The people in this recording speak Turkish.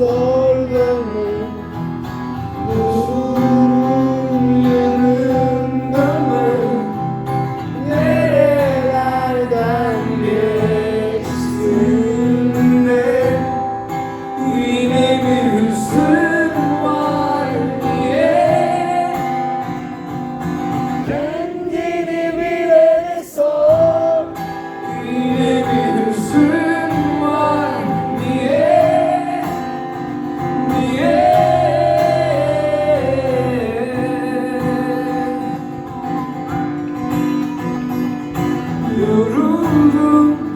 Oh. yoruldu